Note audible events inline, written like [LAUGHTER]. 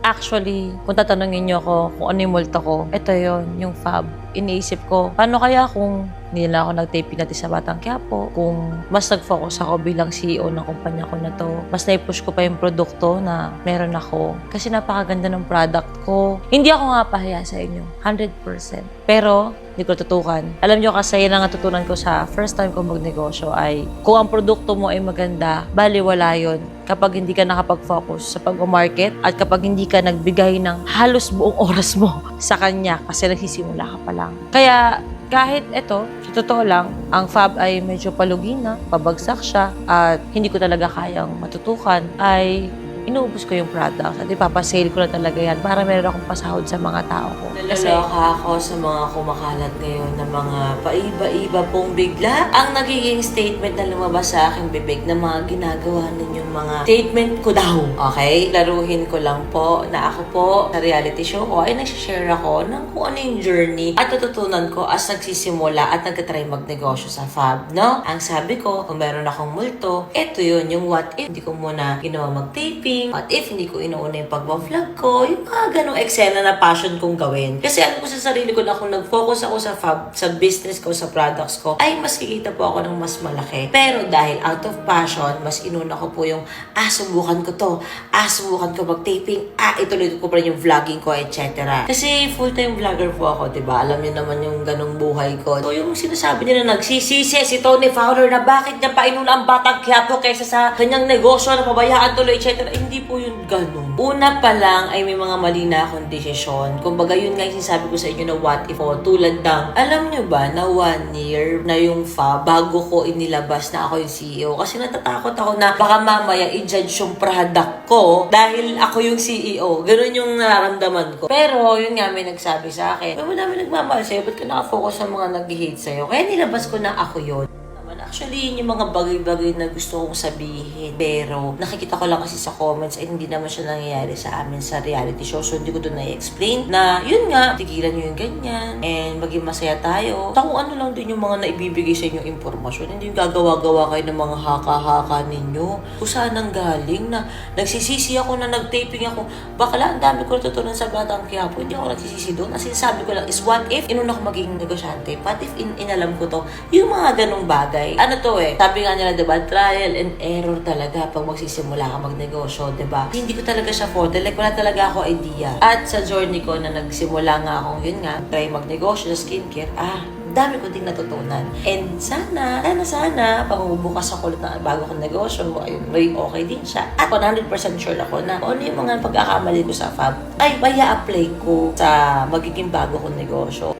Actually, kung tatanungin niyo ako kung ano yung multo ko, ito yon yung fab. Iniisip ko, paano kaya kung hindi na ako nag-taping natin sa Batang Quiapo, kung mas nag-focus ako bilang CEO ng kumpanya ko na to, mas na-push ko pa yung produkto na meron ako. Kasi napakaganda ng product ko. Hindi ako nga pahiya sa inyo, 100%. Pero, hindi ko tutukan. Alam nyo kasi yan ang natutunan ko sa first time ko magnegosyo ay kung ang produkto mo ay maganda, baliwala yon kapag hindi ka nakapag-focus sa pag-market at kapag hindi ka nagbigay ng halos buong [LAUGHS] oras mo sa kanya kasi nagsisimula ka pa lang. Kaya kahit ito, sa totoo lang, ang fab ay medyo palugi na, pabagsak siya, at hindi ko talaga kayang matutukan, ay inuubos ko yung product at ipapasale ko na talaga yan para meron akong pasahod sa mga tao ko. Nalaloka ako sa mga kumakalat ngayon na mga paiba-iba pong bigla. Ang nagiging statement na lumabas sa aking bibig na mga ginagawa ninyong mga statement ko daw. Okay? Laruhin ko lang po na ako po sa reality show ko ay nagsishare ako ng kung ano yung journey at natutunan ko as nagsisimula at nagtatry magnegosyo sa Fab, no? Ang sabi ko, kung meron akong multo, eto yun, yung what if hindi ko muna ginawa mag-taping, what if hindi ko inuuna yung pag-vlog ko, yung mga ganong eksena na passion kong gawin. Kasi alam ko sa sarili ko na kung nag-focus ako sa Fab, sa business ko, sa products ko, ay mas kikita po ako ng mas malaki. Pero dahil out of passion, mas inuna ko po yung, ah, subukan ko to, ah, subukan ko mag-taping, ah, ituloy ko pa rin yung vlogging ko, etc. Kasi full-time vlogger po ako, di ba? Alam niyo naman yung ganong buhay ko. So, yung sinasabi nila nagsisisi si Tony Fowler na bakit niya pa inuna ang batang Quiapo kaysa sa kanyang negosyo na pabayaan tuloy, etc. Hindi po yun ganun. Una pa lang ay may mga mali na akong desisyon. Kumbaga yun nga yung sinasabi ko sa inyo na what if o tulad ng, alam niyo ba na one year na yung fa bago ko inilabas na ako yung CEO. Kasi natatakot ako na baka mamaya i-judge yung product ko dahil ako yung CEO. Ganun yung nararamdaman ko. Pero yun nga may nagsabi sa akin, may madami nagmamahal sa'yo, ba't ka nakafocus sa mga nag-hate sa'yo? Kaya nilabas ko na ako yun. Actually, yun yung mga bagay-bagay na gusto kong sabihin. Pero, nakikita ko lang kasi sa comments ay hindi naman siya nangyayari sa amin sa reality show. So, hindi ko doon na-explain na, yun nga, tigilan nyo yung ganyan. And, maging masaya tayo. Sa kung ano lang din yung mga naibibigay sa inyong impormasyon. Hindi yung gagawa-gawa kayo ng mga haka-haka ninyo. Kung saan ang galing na nagsisisi ako na nag-taping ako. Bakala, ang dami ko natutunan sa Batang Quiapo. Hindi ako nagsisisi doon. Ang sinasabi ko lang is, what if inuna ko maging negosyante? What if in inalam ko to? Yung mga ganong bagay. Ano to eh? Sabi nga nila, diba? Trial and error talaga pag magsisimula ka magnegosyo, diba? Hindi ko talaga siya forte. Like, wala talaga ako idea. At sa journey ko na nagsimula nga akong yun nga, try magnegosyo sa skincare, ah, dami ko ding natutunan. And sana, sana, sana, pag bubukas ako ulit na bago kong negosyo, ayun, may okay din siya. At 100% sure ako na ano yung mga pagkakamali ko sa Fab, ay maya apply ko sa magiging bago kong negosyo.